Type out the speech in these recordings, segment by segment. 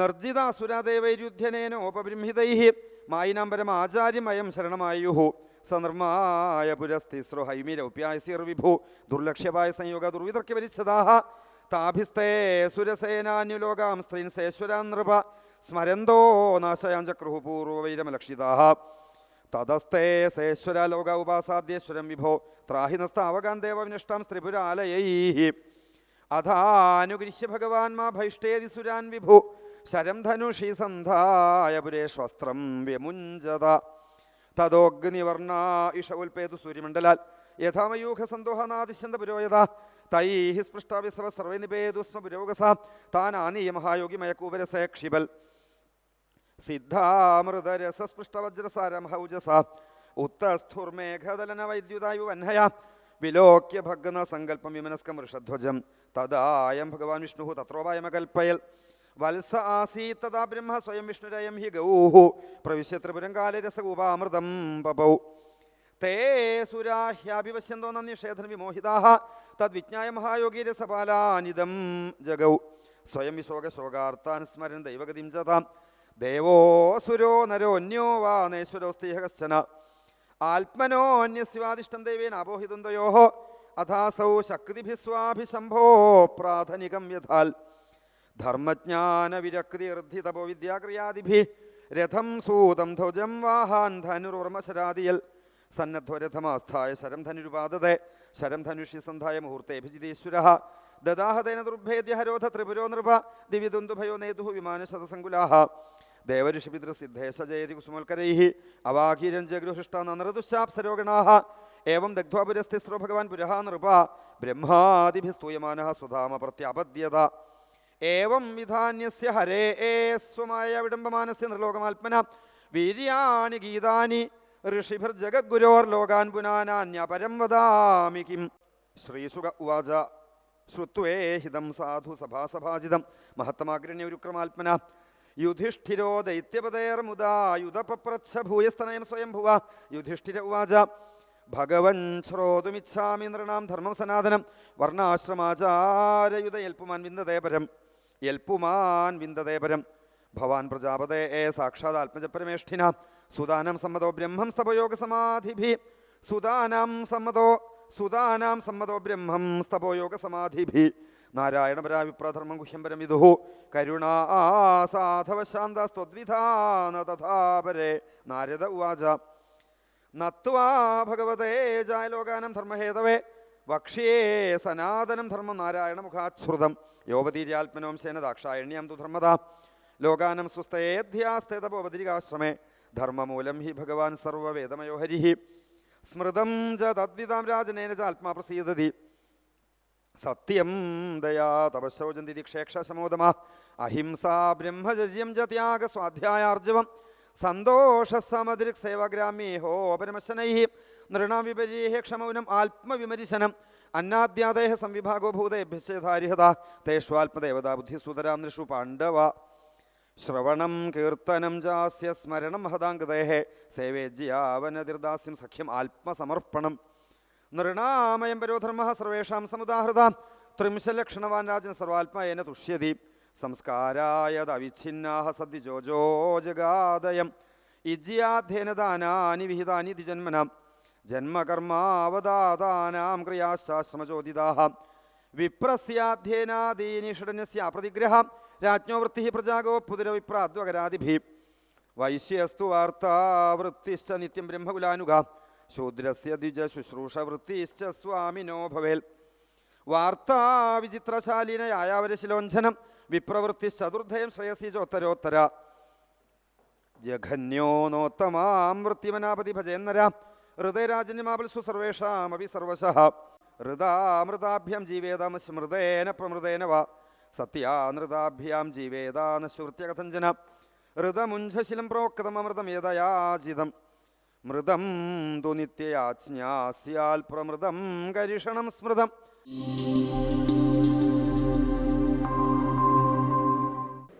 നിർജിതാസുരദേവൈരുധ്യനേനോപബൃംഹിതൈ മായിനാംബരം ആചാര്യമയം ശരണമായുഹു. സനിർമായ പുരസ്തിസ്രോ ഹൈമിരൗപ്യായസീർ വിഭു ദുർലക്ഷ്യമായ സംയോഗ ദുർവിതർക്ക പരിച്ഛദാഹ താഭിസ്തേ സുരസേനാന്യുലോകാം സ്ത്രീൻ സേശ്വരാ നൃപ സ്മരന്തോ നാശയാഞ്ചക്രുഹു പൂർവവൈരമലക്ഷിതാഹ തതസ്തേ സേശ്വര ലോക ഉപാസാദ്യേശ്വരം വിഭോ. ത്രാഹിനസ്താവകാൻ ദേവവിനിഷ്ടാം സ്ത്രിപുരാലയൈ അഥാനുഗൃഹ്യ ഭഗവാൻ മാ ഭൈഷ്ടേതി സുരാൻ വിഭു. ശരം ധനുഷി സന്ധായ പുരേഷ്വസ്ത്രം വ്യമുഞ്ചത തദോഗ്നിവർണ ഇഷ ഉൽപേതു സൂര്യമണ്ഡലാൽ. യഥാമയൂഖ സന്തോഹനാദിശന്ത പുരോയത. തൈഹി സ്പൃഷ്ടാവിസവ സർവേ നിപേതു സ്മ പുരോഗസ. താനാനീയ മഹായോഗി മയക്കൂപരസേ ക്ഷിബൽ സിദ്ധാമൃതരസസ്പൃഷ്ടവജ്രസാരംഹൗജസ ഉത്തസ്ഥുർമേഘദലന വൈദ്യുതായു വഹ്നയ വിലോക്യ ഭഗ്ന സങ്കല്പം വിമനസ്കം ഋഷധ്വജം. തദായം ഭഗവാൻ വിഷ്ണു തത്രോപായമകൽപ്പയൽ. വത്സ ആസീത്തതാ ബ്രഹ്മ സ്വയം വിഷ്ണുരയം ഹി ഗൗഹു. പ്രവിശ്യ ത്രിപുരം കാലരസകൂപാമൃതം പപൗ. തേ സുരാഹ്യാഭിവശ്യന്തോ നന്ദിഷേധന വിമോഹിതാഹ. തദ്വിജ്ഞായ മഹായോഗീരസപാലാനിതം ജഗൗ. സ്വയം വിശോക സ്മരൻ ദൈവഗതിം ചതാം ദേവോസുരോ നരോന്യോ വാ നേശ്വരോസ്തീഹ കശ്ചന. ആത്മനോന്യസ്വാദിഷ്ടം ദൈവേന അപോഹിതുന്തയോ അഥാസൗ ശക്തിഭിസ്വാഭിശംഭോ പ്രാഥനികം യഥാൽ. ധർമ്മജ്ഞാന വിരക്തി ഋദ്ധി തപോ വിദ്യാക്രിയാദിഭി രഥം സൂതം ധ്വജം വാഹാൻ ധനുർവർമ്മശരാദിയൽ സന്നദ്ധരഥമാസ്ഥായ ശരം ധനുരുപാദതെ ശരം ധനുഷി സന്ധായ മുഹൂർത്തെ ഭിജിതീശ്വര ദദാഹതേന ദുർഭേദ്യ ഹരോധ ത്രിപുരോ നൃപ ദിവിദുന്ദുഭയോ നേതു വിമാനശതസങ്കുലാഹ ദേവഋഷിപിതൃസിദ്ധേശ ജയതി കുസുമൽക്കരൈ. അവാഖീരഞ്ജഗൃഹൃഷ്ടാനൃതുശാപ്സരോഗണാഹ ഏവം ദഗ്ധ്വാപുരസ്ഥിസ്രോ ഭഗവാൻ പുരഃ നൃപ. ബ്രഹ്മാതിഭിസ്തൂയമാന സ്വധാമ പ്രത്യാപദ്യത ഏവം വിധാന്യസ്യ ഹരേ സ്വമായ വിടംബമാനസ്യ നിർലോകമാത്മന. വീര്യാണി ഗീതാനി ഋഷിഭിർ ജഗദ്ഗുരോർ ലോകാൻ പുനാനാന്യപരം വദാമി കിം. ശ്രീസുഖ ഉവാച ശ്രുത്വേ ഹിതം സാധു സഭാസഭാജിതം. മഹത്തമാഗ്രണ്യ ഉരുക്രമാത്മന. യുധിഷ്ഠിരോ ദൈത്യപതേർമുദാ യുധപപ്രച്ഛ ഭൂയസ്തനയം സ്വയം ഭുവ യുധിഷ്ഠിര ഉവാച ഭഗവൻ ശ്രോതുമിച്ഛാമി നൃണാം ധർമ്മം സനാതനം. വർണാശ്രമാചാരയുധ വിന്ദതേ വിന്ദതേപരം യൽപ്പുമാൻ വിന്ദതേപരം. ഭവാൻ പ്രജാപതേ സാക്ഷാത് ആത്മജപരമേഷ്ഠിന. സുദാനം സമ്മതോ ബ്രഹ്മം സ്തപയോഗ സമാധിഭി സുദാനാം സമ്മതോ സുദാനാം സമ്മതോ ബ്രഹ്മം സ്തപോയോഗ സമാധിഭി നാരായണപരാവിപ്രധർമ്മം ഗുഹ്യം ഗുഹ്യംപരം വിദുഹു കരുണാ സാധവ ശാന്തസ്ത്വദ്വിധാന തഥാപരേ നാരദ ഉവാച. നത്വാ ഭഗവതേ ജായലോകാനം ധർമ്മഹേതവേ. വക്ഷ്യേ സനാതനം ധർമ്മം നാരായണ മുഖാശ്രുതം യോപതീര്യാത്മനോംശേന ദാക്ഷായണ്യം തു ധർമ്മത. ലോകാനം സ്വസ്ഥേധ്യാസ്ഥിതപോപതിരികാശ്രമേ ധർമ്മമൂലം ഹി ഭഗവാൻ സർവവേദമയോ ഹരി. സ്മൃതം ച തദ്വിതാം രാജനേന ച ആത്മാ പ്രസീദതി സത്യം ദയാ തപശോചന്തി ക്ഷേക്ഷശമോദമ അഹിംസാ ബ്രഹ്മചര്യം ച ത്യാഗ സ്വാധ്യായാർജവം. സന്തോഷ സമദൃക് സേവാഗ്രാമ്യേഹോ പരമശനൈ നൃണാം വിപരീഹ ക്ഷമൗനം ആത്മവിമരിശനം. അന്നാദ്യാദേഹ സംവിഭാഗോ ഭൂതേഭ്യശ്ചേധാരിഹത തേഷ്വാത്മദേവതാ ബുദ്ധിസുതരാം നൃഷു പാണ്ഡവ. ശ്രവണം കീർത്തനം ജാസ്യ സ്മരണം മഹതാംഗതേഹ സേവേജ്യാവനതിർദാസ്യം സഖ്യം ആത്മസമർപ്പണം. നൃണാമയം പരോധർമ്മ സർവേഷാം സമുദാഹൃത. ത്രിംശലക്ഷണവാൻ രാജൻ സർവാത്മയേന തുഷ്യതി. സംസ്കാരായതവിഛിന്നാഹ സദ്വിജോജോ ജഗാദയം. ഇജ്യാധ്യേനദാനാനി വിഹിതാനി ദ്വിജന്മനാം. ജന്മകർമാവതാതാനാം ക്രിയാശാശ്രമചോദിതാഹ. വിപ്രസ്യാധ്യേനാദീനി ഷഡന്യസ്യ പ്രതിഗ്രഹ. രാജ്ഞോ പ്രജാഗോ വൈശ്യസ്തു വാർത്താവൃത്തിശ്ച നിത്യം ബ്രഹ്മകുലാനുഗ. ശൂദ്രസ്യ ദ്വിജ ശുശ്രൂഷ വൃത്തിശ്ച സ്വാമിനോ ഭവേൽ. വിചിത്രശാലീനയായാവരശിലോഞ്ചനം വിപ്രവൃത്തിശ്ചതുർദ്ധയം ശ്രേയസി ചോത്തരോത്തര ജഘന്യോ നോത്തമാം വൃത്തിമനാപതി ഭജേന്നര. ഹൃദയരാജന്യമാപൽസു സർവേഷാമപി സർവശ. ഹൃദാമൃതാഭ്യം ജീവേതാമ സ്മൃതേന പ്രമൃതേന വ. സത്യാനൃതാഭ്യാം ജീവേതാന ശ്രുത്യകഥഞ്ജന ഹൃതമുഞ്ചശിലം പ്രോക്തമൃതമേതയാചിതം മൃതം തു നിത്യയാജ്ഞാസ്യാൽ പ്രമൃതം കരിഷണം സ്മൃതം.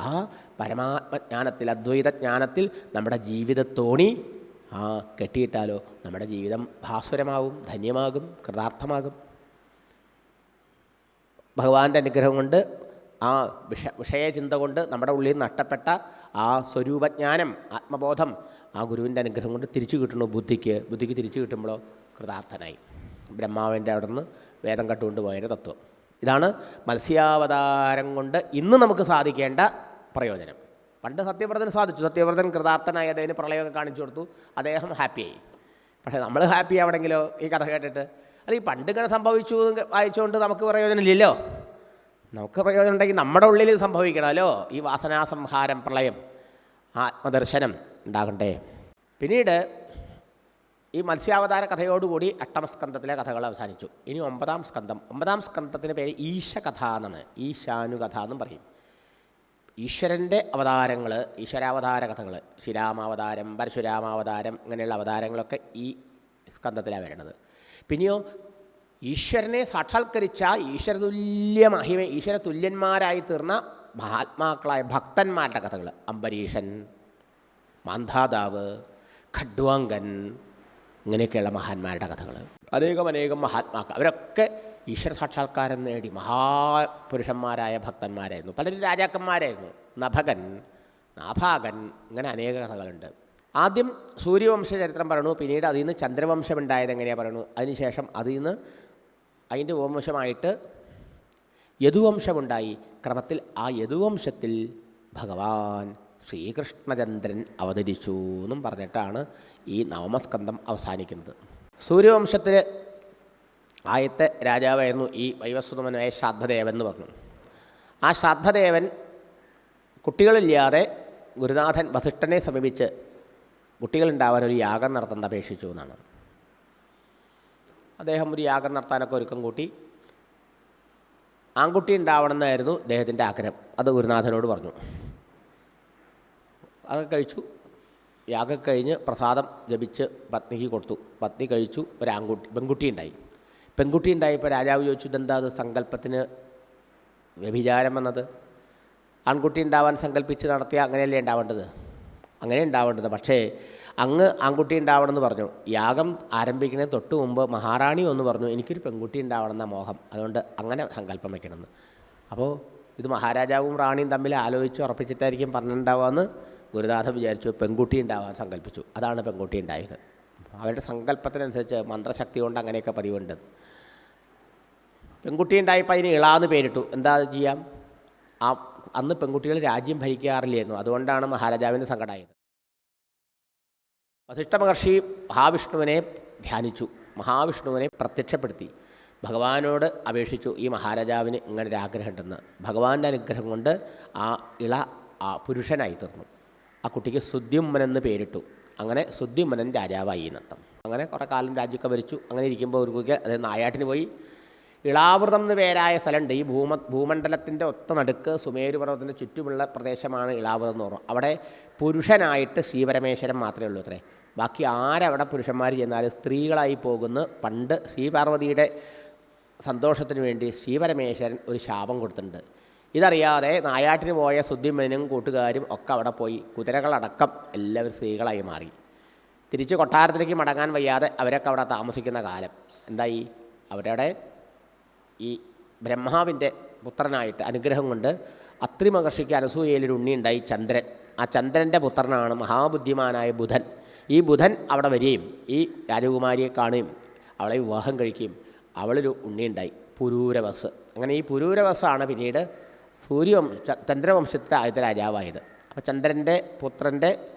ആ പരമാത്മജ്ഞാനത്തിൽ അദ്വൈതജ്ഞാനത്തിൽ നമ്മുടെ ജീവിതത്തോണി ആ കെട്ടിയിട്ടാലോ നമ്മുടെ ജീവിതം ഭാസ്വരമാകും ധന്യമാകും കൃതാർത്ഥമാകും. ഭഗവാന്റെ അനുഗ്രഹം കൊണ്ട് ആ വിഷ വിഷയചിന്ത കൊണ്ട് നമ്മുടെ ഉള്ളിൽ നഷ്ടപ്പെട്ട ആ സ്വരൂപജ്ഞാനം ആത്മബോധം ആ ഗുരുവിന്റെ അനുഗ്രഹം കൊണ്ട് തിരിച്ചു കിട്ടണോ ബുദ്ധിക്ക്. ബുദ്ധിക്ക് തിരിച്ചു കിട്ടുമ്പോഴോ കൃതാർത്ഥനായി. ബ്രഹ്മാവിന്റെ അവിടെ നിന്ന് വേദം കട്ടുകൊണ്ട് പോയതിന്റെ തത്വം. ഇതാണ് മത്സ്യാവതാരം കൊണ്ട് ഇന്ന് നമുക്ക് സാധിക്കേണ്ട പ്രയോജനം. പണ്ട് സത്യവ്രതന് സാധിച്ചു. സത്യവ്രതൻ കൃതാർത്ഥനായി അദ്ദേഹത്തിന് പ്രളയമൊക്കെ കാണിച്ചു കൊടുത്തു. അദ്ദേഹം ഹാപ്പിയായി പക്ഷേ നമ്മൾ ഹാപ്പി ആവണമെങ്കിലോ? ഈ കഥ കേട്ടിട്ട്. അല്ല ഈ പണ്ട് ഇങ്ങനെ സംഭവിച്ചു വായിച്ചുകൊണ്ട് നമുക്ക് പ്രയോജനമില്ലല്ലോ നമുക്ക് പ്രയോജനം ഉണ്ടെങ്കിൽ നമ്മുടെ ഉള്ളിൽ സംഭവിക്കണമല്ലോ ഈ വാസനാസംഹാരം പ്രളയം ആത്മദർശനം ഉണ്ടാകണ്ടേ? പിന്നീട് ഈ മത്സ്യാവതാര കഥയോടുകൂടി അഷ്ടമസ്കന്ധത്തിലെ കഥകൾ അവസാനിച്ചു. ഇനി ഒമ്പതാം സ്കന്ധം. ഒമ്പതാം സ്കന്ധത്തിന്റെ പേര് ഈശകഥ എന്നാണ്. ഈശാനുകഥ എന്നും പറയും. ഈശ്വരന്റെ അവതാരങ്ങൾ ഈശ്വരാവതാര കഥകൾ ശ്രീരാമാവതാരം പരശുരാമാവതാരം ഇങ്ങനെയുള്ള അവതാരങ്ങളൊക്കെ ഈ സ്കന്ധത്തിലാണ് വരുന്നത് പിന്നെയോ ഈശ്വരനെ സാക്ഷാത്കരിച്ച ഈശ്വരതുല്യ മഹിമ ഈശ്വര തുല്യന്മാരായി തീർന്ന മഹാത്മാക്കളായ ഭക്തന്മാരുടെ കഥകൾ അംബരീഷൻ മാന്ധാതാവ് ഖഡ്വാങ്കൻ ഇങ്ങനെയൊക്കെയുള്ള മഹാന്മാരുടെ കഥകൾ അനേകം അനേകം മഹാത്മാക്കൾ. അവരൊക്കെ ഈശ്വര സാക്ഷാത്കാരം നേടി മഹാപുരുഷന്മാരായ ഭക്തന്മാരായിരുന്നു. പലരും രാജാക്കന്മാരായിരുന്നു. നഭകൻ നാഭാകൻ ഇങ്ങനെ അനേക കഥകളുണ്ട്. ആദ്യം സൂര്യവംശ ചരിത്രം പറയണു പിന്നീട് അതിൽ നിന്ന് ചന്ദ്രവംശം ഉണ്ടായത് എങ്ങനെയാണ് പറയണു? അതിനുശേഷം അതിൽ നിന്ന് അതിന്റെ വംശമായിട്ട് യദുവംശമുണ്ടായി. ക്രമത്തിൽ ആ യദുവംശത്തിൽ ഭഗവാൻ ശ്രീകൃഷ്ണചന്ദ്രൻ അവതരിച്ചു എന്നും പറഞ്ഞിട്ടാണ് ഈ നവമസ്കന്ധം അവസാനിക്കുന്നത്. സൂര്യവംശത്തിൽ ആയത്തെ രാജാവായിരുന്നു ഈ വൈവസ്വതമനായ ശ്രാദ്ധദേവൻ എന്ന് പറഞ്ഞു. ആ ശ്രാദ്ധദേവൻ കുട്ടികളില്ലാതെ ഗുരുനാഥൻ വസിഷ്ഠനെ സമീപിച്ച് കുട്ടികളുണ്ടാവാൻ ഒരു യാഗം നടത്താൻ അപേക്ഷിച്ചു എന്നാണ്. അദ്ദേഹം ഒരു യാഗം നടത്താനൊക്കെ ഒരുക്കം കൂട്ടി. ആൺകുട്ടി ഉണ്ടാവണമെന്നായിരുന്നു അദ്ദേഹത്തിന്റെ ആഗ്രഹം. അത് ഗുരുനാഥനോട് പറഞ്ഞു. അത് കഴിച്ചു. യാഗം കഴിഞ്ഞ് പ്രസാദം ജപിച്ച് പത്നിക്ക് കൊടുത്തു. പത്നി കഴിച്ചു. ഒരു ആൺകുട്ടി പെൺകുട്ടി ഉണ്ടായി. പെൺകുട്ടി ഉണ്ടായപ്പോൾ രാജാവ് ചോദിച്ചു ഇതെന്താ അത് സങ്കല്പത്തിന് വ്യഭിചാരം വന്നത്? ആൺകുട്ടി ഉണ്ടാവാൻ സങ്കല്പിച്ച് നടത്തിയ അങ്ങനെയല്ലേ ഉണ്ടാവേണ്ടത്? അങ്ങനെ ഉണ്ടാവേണ്ടത്. പക്ഷേ അങ്ങ് ആൺകുട്ടി ഉണ്ടാവണമെന്ന് പറഞ്ഞു. യാഗം ആരംഭിക്കുന്നതിന് തൊട്ട് മുമ്പ് മഹാറാണി ഒന്ന് പറഞ്ഞു എനിക്കൊരു പെൺകുട്ടി ഉണ്ടാവണമെന്ന മോഹം. അതുകൊണ്ട് അങ്ങനെ സങ്കല്പം വയ്ക്കണമെന്ന് അപ്പോൾ ഇത് മഹാരാജാവും റാണിയും തമ്മിൽ ആലോചിച്ച് ഉറപ്പിച്ചിട്ടായിരിക്കും പറഞ്ഞിട്ടുണ്ടാവുകയെന്ന് ഗുരുനാഥൻ വിചാരിച്ചു. പെൺകുട്ടി ഉണ്ടാവാൻ സങ്കല്പിച്ചു. അതാണ് പെൺകുട്ടി ഉണ്ടായത്. അവരുടെ സങ്കല്പത്തിനനുസരിച്ച് മന്ത്രശക്തി കൊണ്ട് അങ്ങനെയൊക്കെ പതിവുണ്ട്. പെൺകുട്ടി ഉണ്ടായപ്പോൾ അതിന് ഇളാന്ന് പേരിട്ടു. എന്താ ചെയ്യാം? ആ അന്ന് പെൺകുട്ടികൾ രാജ്യം ഭരിക്കാറില്ലായിരുന്നു. അതുകൊണ്ടാണ് മഹാരാജാവിന് സങ്കടമായത് വസിഷ്ഠ മഹർഷി മഹാവിഷ്ണുവിനെ ധ്യാനിച്ചു. മഹാവിഷ്ണുവിനെ പ്രത്യക്ഷപ്പെടുത്തി. ഭഗവാനോട് അപേക്ഷിച്ചു ഈ മഹാരാജാവിന് ഇങ്ങനെ ഒരു ഭഗവാന്റെ അനുഗ്രഹം കൊണ്ട് ആ ഇള ആ പുരുഷനായി തീർന്നു. ആ കുട്ടിക്ക് സുദ്യുമ്മനെന്ന് പേരിട്ടു. അങ്ങനെ സുദ്ധിമനൻ രാജാവായി നത്തം അങ്ങനെ കുറേ കാലം രാജ്യമൊക്കെ ഭരിച്ചു. അങ്ങനെ ഇരിക്കുമ്പോൾ ഒരു കുട്ടിക്ക് അതായത് നായാട്ടിന് പോയി. ഇളാവൃതം എന്ന് പേരായ സ്ഥലമുണ്ട്. ഈ ഭൂമ ഭൂമണ്ഡലത്തിന്റെ ഒത്ത നടുക്ക് സുമേരു പർവതത്തിന്റെ ചുറ്റുമുള്ള പ്രദേശമാണ് ഇളാവൃതം എന്ന് പറഞ്ഞു. അവിടെ പുരുഷനായിട്ട് ശ്രീപരമേശ്വരൻ മാത്രമേ ഉള്ളൂ അത്രേ. ബാക്കി ആരവിടെ പുരുഷന്മാർ ചെന്നാലും സ്ത്രീകളായി പോകുന്ന. പണ്ട് ശ്രീപാർവതിയുടെ സന്തോഷത്തിന് വേണ്ടി ശ്രീപരമേശ്വരൻ ഒരു ശാപം കൊടുത്തിട്ടുണ്ട്. ഇതറിയാതെ നായാട്ടിന് പോയ സുദ്ധിമനും കൂട്ടുകാരും ഒക്കെ അവിടെ പോയി. കുതിരകളടക്കം എല്ലാവരും സ്ത്രീകളായി മാറി. തിരിച്ച് കൊട്ടാരത്തിലേക്ക് മടങ്ങാൻ വയ്യാതെ അവരൊക്കെ അവിടെ താമസിക്കുന്ന കാലം. എന്തായി? അവരുടെ ഈ ബ്രഹ്മാവിന്റെ പുത്രനായിട്ട് അനുഗ്രഹം കൊണ്ട് അത്രി മഹർഷിക്ക് അനസൂയയിലൊരു ഉണ്ണിയുണ്ടായി ചന്ദ്രൻ. ആ ചന്ദ്രന്റെ പുത്രനാണ് മഹാബുദ്ധിമാനായ ബുധൻ. ഈ ബുധൻ അവിടെ വരികയും ഈ രാജകുമാരിയെ കാണുകയും അവളെ വിവാഹം കഴിക്കുകയും അവളൊരു ഉണ്ണിയുണ്ടായി പുരൂരവസ്. അങ്ങനെ ഈ പുരൂരവസാണ് പിന്നീട് സൂര്യവംശ ചന്ദ്രവംശത്തെ ആദ്യത്തെ രാജാവായത്. അപ്പോൾ ചന്ദ്രന്റെ പുത്രന്റെ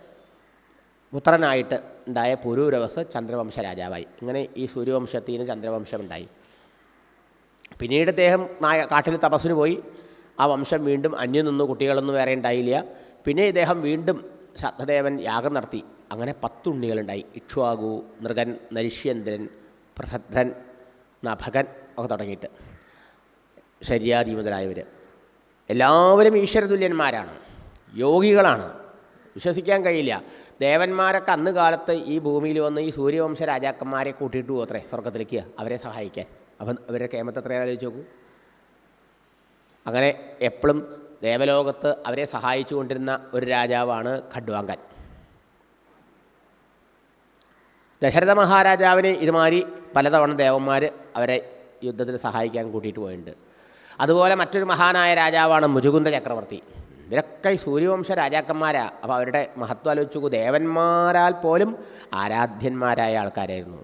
പുത്രനായിട്ട് ഉണ്ടായ പുരൂരവസ് ചന്ദ്രവംശ രാജാവായി. ഇങ്ങനെ ഈ സൂര്യവംശത്തിൽ നിന്ന് ചന്ദ്രവംശം ഉണ്ടായി. പിന്നീട് അദ്ദേഹം നായ കാട്ടിൽ തപസ്സിന് പോയി. ആ വംശം വീണ്ടും അന്യം നിന്ന് കുട്ടികളൊന്നും വേറെ ഉണ്ടായില്ല. പിന്നെ ഇദ്ദേഹം വീണ്ടും ശബ്ദദേവൻ യാഗം നടത്തി. അങ്ങനെ പത്തുണ്ണികളുണ്ടായി. ഇക്ഷ്വാകു നൃഗൻ നരിഷ്യന്ദ്രൻ പ്രഹദ്രൻ നഭകൻ ഒക്കെ തുടങ്ങിയിട്ട്. ശര്യാദി മുതലായവർ എല്ലാവരും ഈശ്വരതുല്യന്മാരാണ്. യോഗികളാണ്. വിശ്വസിക്കാൻ കഴിയില്ല. ദേവന്മാരൊക്കെ അന്ന് കാലത്ത് ഈ ഭൂമിയിൽ വന്ന് ഈ സൂര്യവംശ രാജാക്കന്മാരെ കൂട്ടിയിട്ട് പോകും അത്രേ സ്വർഗത്തിലേക്ക് അവരെ സഹായിക്കാൻ. അപ്പം അവരെ കേമത്തെ അത്രയും ആലോചിച്ച് നോക്കൂ. അങ്ങനെ എപ്പോഴും ദേവലോകത്ത് അവരെ സഹായിച്ചു കൊണ്ടിരുന്ന ഒരു രാജാവാണ് ഖഡ്വാങ്കൻ. ദശരഥ മഹാരാജാവിനെ ഇതുമാതിരി പലതവണ ദേവന്മാർ അവരെ യുദ്ധത്തിൽ സഹായിക്കാൻ കൂട്ടിയിട്ട് പോയിട്ടുണ്ട്. അതുപോലെ മറ്റൊരു മഹാനായ രാജാവാണ് മുജുകുന്ദ ചക്രവർത്തി. ഇവരൊക്കെ സൂര്യവംശ രാജാക്കന്മാരാ. അപ്പോൾ അവരുടെ മഹത്വം ആലോചിച്ചു ദേവന്മാരാൽ പോലും ആരാധ്യന്മാരായ ആൾക്കാരായിരുന്നു.